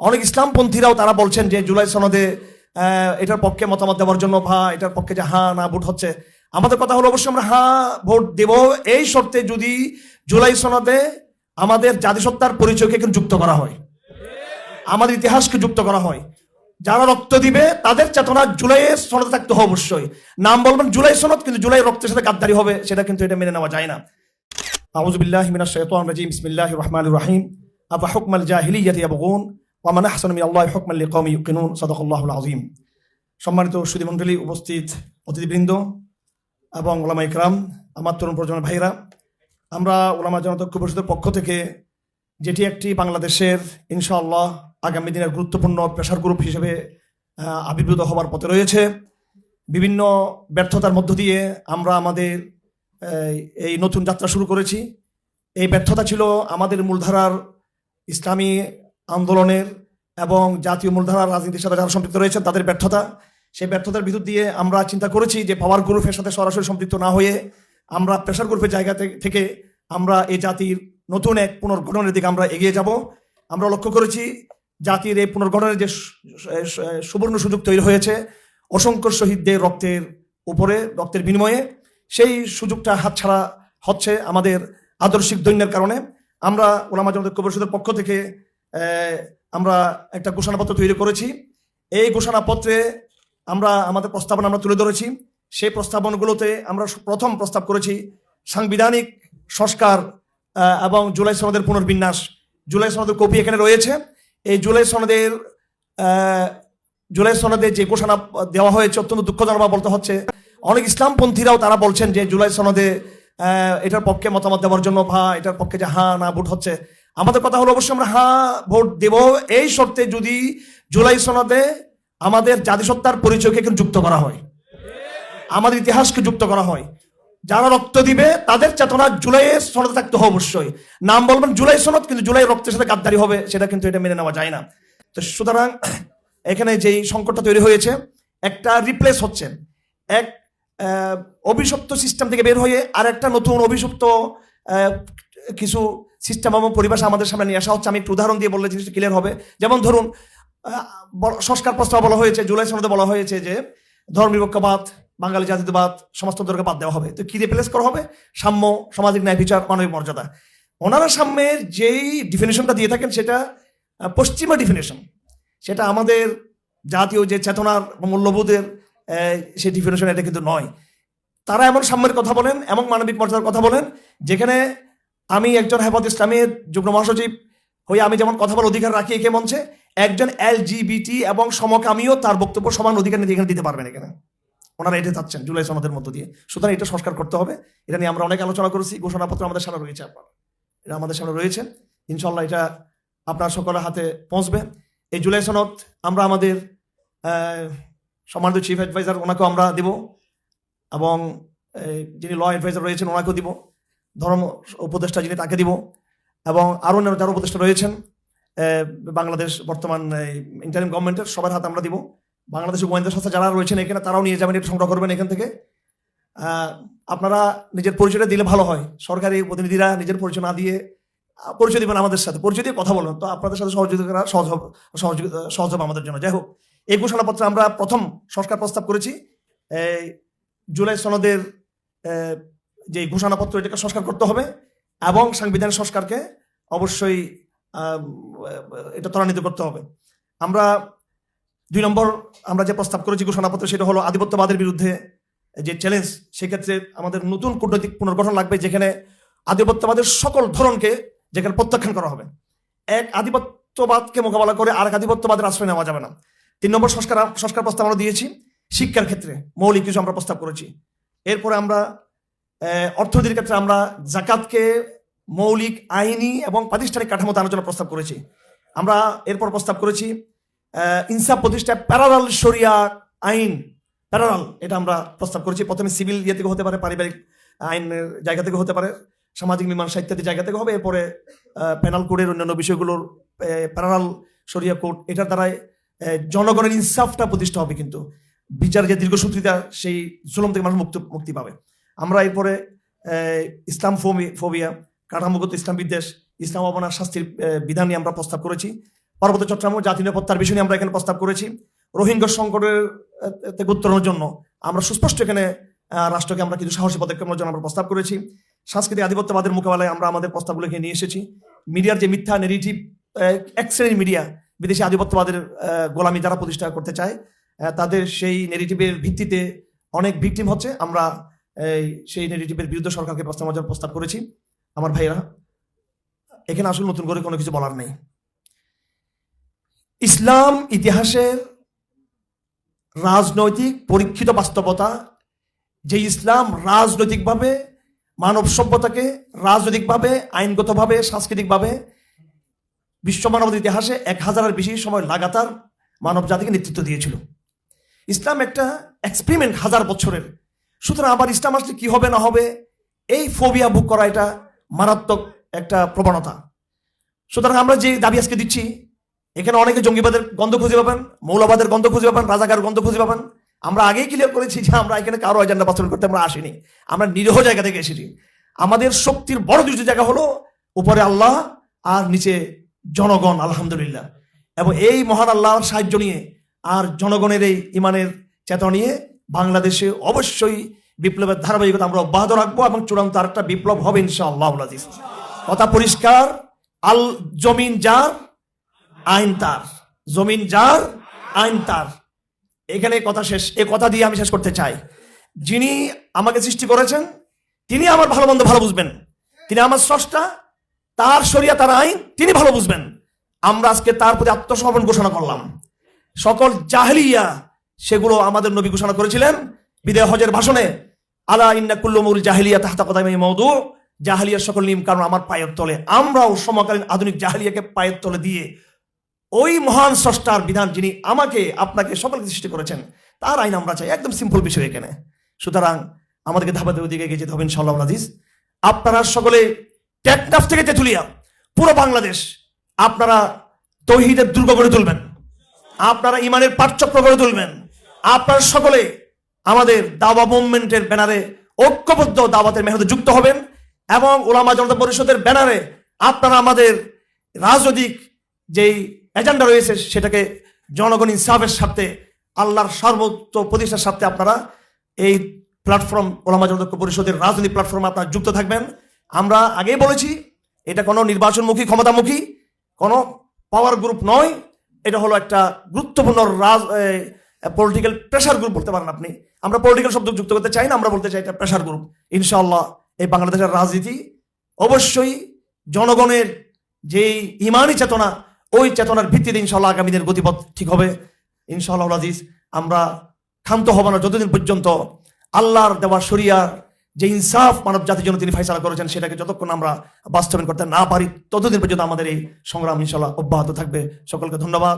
অনেক ইসলামপন্থীরাও তারা বলছেন যে জুলাই সনদে এটার পক্ষে মতামত দেওয়ার জন্য ভা এটার পক্ষে যে হ্যাঁ না ভোট হচ্ছে। আমাদের কথা হলো অবশ্যই আমরা হ্যাঁ ভোট দেব। এই শর্তে যদি জুলাই সনদে আমাদের জাতিসত্তার পরিচয়কে কিন্তু যুক্ত করা হয়, আমাদের ইতিহাসকে যুক্ত করা হয়, যারা রক্ত দিবে তাদের চেতনা জুলাইয়ের সনদে থাকতে হবে অবশ্যই। নাম বলবেন জুলাই সনদ, কিন্তু জুলাই রক্তের সাথে গাদ্দারি হবে, সেটা কিন্তু এটা মেনে নেওয়া যায় না। আউযু বিল্লাহি মিনাশ শাইতানির রাজিম। বিসমিল্লাহির রহমানির রহিম। আফা হুকমাল জাহিলিয়াতি ইয়াবগুন ওয়া মান আহসানু মিনাল্লাহি হুকমান লিকাওমি ইউকিনুন সাদাকাল্লাহুল আযীম সম্মানিত সুধীমণ্ডলী, উপস্থিত অতিথিবৃন্দ এবং ওলামা ইকরাম, আমার তরুণ প্রজন্মের ভাইরা আমরা ওলামা জনতা পরিষদের পক্ষ থেকে যেটি একটি বাংলাদেশের ইনশাআল্লাহ আগামী দিনের গুরুত্বপূর্ণ প্রেশার গ্রুপ হিসেবে আবির্ভূত হওয়ার পথে রয়েছে। বিভিন্ন ব্যর্থতার মধ্য দিয়ে আমরা আমাদের এই নতুন যাত্রা শুরু করেছি। এই ব্যর্থতা ছিল আমাদের মূলধারার ইসলামী আন্দোলনের এবং জাতীয় মূলধারার রাজনীতির সাথে যারা সম্পৃক্ত রয়েছেন, তাদের ব্যর্থতা। সেই ব্যর্থতার ভিতর দিয়ে আমরা চিন্তা করেছি যে পাওয়ার গ্রুপের সাথে সরাসরি সম্পৃক্ত না হয়ে আমরা প্রেশার গ্রুপের জায়গা থেকে আমরা এই জাতির নতুন এক পুনর্গঠনের দিকে আমরা এগিয়ে যাব। আমরা লক্ষ্য করেছি জাতির এই পুনর্গঠনের যে সুবর্ণ সুযোগ তৈরি হয়েছে অসংখ্য শহীদদের রক্তের উপরে, রক্তের বিনিময়ে। সেই সুযোগটা হাতছাড়া হচ্ছে আমাদের আদর্শিক দৈন্যের কারণে। আমরা ওলামা ঐক্য পরিষদের পক্ষ থেকে আমরা একটা ঘোষণাপত্র তৈরি করেছি। এই ঘোষণাপত্রে আমরা, আমাদের প্রস্তাবনা আমরা তুলে ধরেছি। সেই প্রস্তাবনগুলোতে আমরা প্রথম প্রস্তাব করেছি, সাংবিধানিক সংস্কার এবং জুলাই সনদের পুনর্বিন্যাস। জুলাই সনদের কপি এখানে রয়েছে। এই জুলাই সনদের জুলাই সনদে যে ঘোষণা দেওয়া হয়েছে, অত্যন্ত দুঃখজনক বলতে হচ্ছে, অনেক ইসলামপন্থীরাও তারা বলছেন যে জুলাই সনদে এটার পক্ষে মতামত দেওয়ার জন্য ভা এটার পক্ষে যে হা, না, ভোট হচ্ছে আমাদের কথা হলো অবশ্যই আমরা হ্যাঁ ভোট দেব। এই শর্তে যদি জুলাই সনদে আমাদের জাতিসত্তার পরিচয়কে কিন্তু যুক্ত করা হয়, আমাদের ইতিহাসকে যুক্ত করা হয়, যারা রক্ত দিবে তাদের চেতনা জুলাইয়ের সনদে থাকতে হবে অবশ্যই। নাম বলবেন জুলাই সনদ, কিন্তু জুলাই রক্তের সাথে গাদ্দারি হবে, সেটা কিন্তু এটা মেনে নেওয়া যায় না। তো সুতরাং এখানে যেই সংকটটা তৈরি হয়েছে, একটা রিপ্লেস হচ্ছে। এক অভিশপ্ত সিস্টেম থেকে বের হয়ে আর একটা নতুন অভিশপ্ত কিছু সিস্টেম এবং পরিবেশ আমাদের সামনে নিয়ে আসা হচ্ছে। আমি একটু উদাহরণ দিয়ে বললে জিনিসটা ক্লিয়ার হবে। যেমন ধরুন সংস্কার প্রস্তাব বলা হয়েছে, জুলাই সনদে বলা হয়েছে যে ধর্মনিরপেক্ষবাদ বাঙালি জাতীয়তাবাদ সমাজতন্ত্রকে বাদ দেওয়া হবে। তো কি রিপ্লেস করা হবে? সাম্য, সামাজিক ন্যায় বিচার, মানবিক মর্যাদা। ওনারা সাম্যের যেই ডিফিনেশনটা দিয়ে থাকেন সেটা পশ্চিমা ডিফিনেশন সেটা আমাদের জাতীয় যে চেতনার মূল্যবোধের সেই ডিফিনেশন এটা কিন্তু নয়। তারা এমন সাম্যের কথা বলেন, এমন মানবিক মর্যাদার কথা বলেন, যেখানে আমি একজন হেফাজ ইসলামের যুগ্ম মহাসচিব হয়ে আমি যেমন কথা বলার অধিকার রাখি একে মঞ্চে, একজন এল এবং সমকামীও তার বক্তব্য সমান অধিকার নিয়ে এখানে দিতে পারবেন এখানে। ওনারা এটা চাচ্ছেন জুলাই সনদের মধ্য দিয়ে। সুতরাং এটা সংস্কার করতে হবে। এটা নিয়ে আমরা অনেক আলোচনা করেছি, ঘোষণাপত্র আমাদের সামনে রয়েছে আপনার এটা আমাদের সামনে রয়েছে। ইনশাল্লাহ এটা আপনার সকলের হাতে পৌঁছবে। এই জুলাই সনদ আমরা আমাদের সম্মানিত চিফ অ্যাডভাইজার ওনাকেও আমরা দেব এবং যিনি ল অ্যাডভাইজার রয়েছেন, ওনাকেও দিব। ধর্ম উপদেষ্টা যিনি তাকে দিব এবং আরও অন্যান্য যারা উপদেষ্টা রয়েছেন বাংলাদেশ বর্তমান ইন্টারিম গভর্নমেন্টের সবার হাতে আমরা দিব। বাংলাদেশের গোয়েন্দা সংস্থা যারা রয়েছেন এখানে, তারাও নিয়ে যাবেন এটা সংগ্রহ করবেন এখান থেকে। আপনারা নিজের পরিচয়টা দিলে ভালো হয়। সরকারি প্রতিনিধিরা নিজের পরিচয় না দিয়ে পরিচয় দিবেন আমাদের সাথে। পরিচয় দিয়ে কথা বলবেন। তো আপনাদের সাথে সহযোগিতা করা সহজ সহযোগিতা সহজ হবে আমাদের জন্য। যাই হোক, এই ঘোষণাপত্রে আমরা প্রথম সংস্কার প্রস্তাব করেছি। জুলাই সনদের যে ঘোষণাপত্র এটাকে সংস্কার করতে হবে এবং সাংবিধানিক সংস্কারকে অবশ্যই এটা ত্বরান্বিত করতে হবে। আমরা দুই নম্বর, আমরা যে প্রস্তাব করেছি ঘোষণাপত্র সেটা হলো আধিপত্যবাদের বিরুদ্ধে যে চ্যালেঞ্জ সেক্ষেত্রে আমাদের নতুন কূটনৈতিক পুনর্গঠন লাগবে যেখানে আধিপত্যবাদের সকল ধরনকে যেখানে প্রত্যাখ্যান করা হবে। এক, আধিপত্যবাদকে মোকাবেলা করে আর এক আধিপত্যবাদের আশ্রয় নেওয়া যাবে না। তিন নম্বর সংস্কার সংস্কার প্রস্তাব আমরা দিয়েছি শিক্ষার ক্ষেত্রে, মৌলিক কিছু আমরা প্রস্তাব করেছি। এরপরে আমরা অর্থনীতির ক্ষেত্রে আমরা জাকাতকে মৌলিক আইনি এবং প্রাতিষ্ঠানিক কাঠামোতে আলোচনা প্রস্তাব করেছি। আমরা এরপর প্রস্তাব করেছি ইনসাফ প্রতিষ্ঠায় প্যারালাল শরিয়া আইন, প্যারালাল, এটা আমরা প্রস্তাব করেছি। প্রথমে সিভিল ইয়ে থেকে হতে পারে, পারিবারিক আইনের জায়গা থেকে হতে পারে, সামাজিক মীমাংসা ইত্যাদি জায়গা থেকে হবে। এরপরে পেনাল কোডের অন্যান্য বিষয়গুলোর প্যারালাল শরিয়া কোর্ট এটার দ্বারাই জনগণের ইনসাফটা প্রতিষ্ঠা হবে কিন্তু। বিচার যে দীর্ঘসূত্রিতা, সেই জুলম থেকে মানুষ মুক্ত, মুক্তি পাবে। আমরা এরপরে ইসলাম ফোমি, ফোবিয়া, কাঠামোগত ইসলাম বিদ্বেষ, ইসলাম অবনার শাস্তির বিধান নিয়ে আমরা প্রস্তাব করেছি। পার্বত্য চট্টগ্রাম ও জাতীয় নিরাপত্তার বিষয় নিয়ে আমরা এখানে প্রস্তাব করেছি। রোহিঙ্গা সংকটের উত্তরণের জন্য আমরা সুস্পষ্ট এখানে রাষ্ট্রকে আমরা কিছু সাহসী পদক্ষেপ জন্য আমরা প্রস্তাব করেছি। সাংস্কৃতিক আধিপত্যবাদের মোকাবেলায় আমরা আমাদের প্রস্তাবগুলোকে নিয়ে এসেছি। মিডিয়ার যে মিথ্যা নেগেটিভ এক শ্রেণির মিডিয়া, বিদেশি আধিপত্যবাদের গোলামি যারা প্রতিষ্ঠা করতে চায় তাদের সেই নেগেটিভের ভিত্তিতে অনেক ভিকটিম হচ্ছে। আমরা এই সেই নেগেটিভের বিরুদ্ধে সরকারকে প্রস্তাব প্রস্তাব করেছি। আমার ভাইয়েরা, এখানে আসলে নতুন করে কোনো কিছু বলার নেই। ইসলাম, ইতিহাসের রাজনৈতিক পরীক্ষিত বাস্তবতা, যে ইসলাম রাজনৈতিকভাবে, মানব সভ্যতাকে রাজনৈতিকভাবে, আইনগতভাবে, সাংস্কৃতিকভাবে, বিশ্ব মানবতার ইতিহাসে এক হাজারের বেশি সময় লাগাতার মানব জাতিকে নেতৃত্ব দিয়েছিল। ইসলাম একটা এক্সপেরিমেন্ট হাজার বছরের সুতরাং আবার ইসলাম আসলে কি হবে না হবে? এই ফোবিয়া বুক করা এটা মারাত্মক একটা প্রবণতা। সুতরাং আমরা যে দাবি আজকে দিচ্ছি, এখানে অনেকে জঙ্গিবাদের গন্ধ খুঁজে পাবেন, মৌলবাদের গন্ধ খুঁজে পাবেন, রাজাকার গন্ধ খুঁজে পাবেন। আমরা আগেই ক্লিয়ার করেছি যে আমরা এখানে কারও এজেন্ডা বাস্তবায়ন করতে আমরা আসিনি। আমরা নিরীহ জায়গা থেকে এসেছি। আমাদের শক্তির বড় দুটি জায়গা হলো উপরে আল্লাহ আর নিচে জনগণ, আলহামদুলিল্লাহ। এবং এই মহান আল্লাহর সাহায্য নিয়ে আর জনগণের এই ইমানের চেতনা নিয়ে বাংলাদেশে অবশ্যই বিপ্লবের ধারাবাহিকতা আমরা অব্যাহত রাখব এবং চূড়ান্ত আরেকটা বিপ্লব হবে ইনশাআল্লাহ আজিজ। কথা পরিষ্কার, আল জমিন যার, আইন তার। জমিন যার, আইন তার। এখানে কথা শেষ, এ কথা দিয়ে আমি শেষ করতে চাই। যিনি আমাকে সৃষ্টি করেছেন, তিনি আমার ভালো মন্দ ভালো বুঝবেন। তিনি আমার স্রষ্টা, তার শরিয়া, তার আইন, তিনি ভালো বুঝবেন। আমরা আজকে তার প্রতি আত্মসমর্পণ ঘোষণা করলাম। সকল জাহলিয়া সেগুলো আমাদের নবী ঘোষণা করেছিলেন বিদায় হজের ভাষণে, আলা ইন্না কুল্লুমুল জাহিলিয়া তাহতা কথাই মৌদু জাহালিয়ার সকল নিয়ম কারণ আমার পায়ের তলে। আমরাও সমকালীন আধুনিক জাহালিয়াকে পায়ের তলে দিয়ে ওই মহান স্রষ্টার বিধান যিনি আমাকে, আপনাকে, সকলকে সৃষ্টি করেছেন, তার আইন আমরা চাই। একদম সিম্পল বিষয় এখানে। সুতরাং আমাদেরকে ধাপে ধাপে দিকে এগিয়ে যেতে হবে ইনশাল্লাহ আজিজ আপনারা সকলে টেকনাফ থেকে তেঁতুলিয়া, পুরো বাংলাদেশ, আপনারা তৌহিদের দুর্গ গড়ে তুলবেন। আপনারা ইমানের পাঠচক্র গড়ে তুলবেন। আপনারা সকলে আমাদের দাওয়া মুভমেন্টের ব্যানারে ঐক্যবদ্ধ দাওয়াতের মেহনতে যুক্ত হবেন এবং ওলামা জনতা পরিষদের ব্যানারে আপনারা আমাদের রাজনৈতিক যেই এজেন্ডা রয়েছে সেটাকে জনগণ ইনসাফের সাথে আল্লাহর সর্বোচ্চ প্রতিষ্ঠার সাথে আপনারা এই প্ল্যাটফর্ম ওলামা জনতা পরিষদের রাজনৈতিক প্ল্যাটফর্মে আপনারা যুক্ত থাকবেন। আমরা আগেই বলেছি, এটা কোনো নির্বাচনমুখী, ক্ষমতামুখী, কোনো পাওয়ার গ্রুপ নয়। এটা হলো একটা গুরুত্বপূর্ণ রাজ পলিটিক্যাল প্রেশার গ্রুপ বলতে পারেন আপনি। আমরা পলিটিক্যাল শব্দ যুক্ত করতে চাই না, আমরা বলতে চাই এটা প্রেশার গ্রুপ ইনশাআল্লাহ এই বাংলাদেশের রাজনীতি অবশ্যই জনগণের যেই ইমানি চেতনা, ওই চেতনার ভিত্তিতে ইনশাল্লাহ আগামী দিনের গতিপথ ঠিক হবে। ইনশাআল্লাহ আজিজ আমরা ক্ষান্ত হব না যতদিন পর্যন্ত আল্লাহর দেওয়া শরিয়ার যে ইনসাফ মানব জাতির জন্য তিনি ফাইসালা করেছেন, সেটাকে যতক্ষণ আমরা বাস্তবায়ন করতে না পারি, ততদিন পর্যন্ত আমাদের এই সংগ্রাম ইনশাল্লাহ অব্যাহত থাকবে। সকলকে ধন্যবাদ।